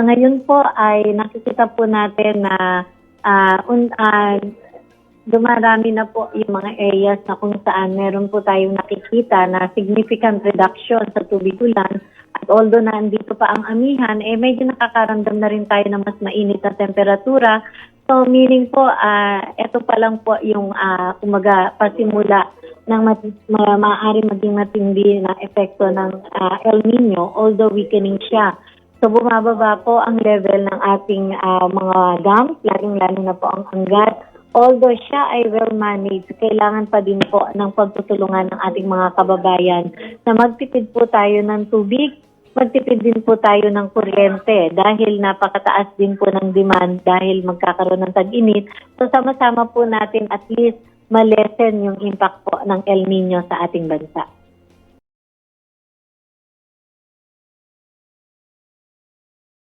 Ngayon po ay nakikita po natin na ah, un, ah, dumarami na po yung mga areas na kung saan meron po tayong nakikita na significant reduction sa tubig ulan. At although na andito pa ang amihan, eh medyo nakakaramdam na rin tayo ng mas mainit na temperatura. So meaning po, ah ito pa lang po yung ah, kumaga pasimula ng mat- ma- maaari maging matindi na epekto ng ah, El Nino, although weakening siya. So bumababa po ang level ng ating ah, mga dams, lalong-lalo na po ang Angat. Although siya ay well managed, kailangan pa din po ng pagtutulungan ng ating mga kababayan na magtipid po tayo ng tubig, magtipid din po tayo ng kuryente dahil napakataas din po ng demand dahil magkakaroon ng tag-init. So sama-sama po natin at least malesen yung impact po ng El Nino sa ating bansa.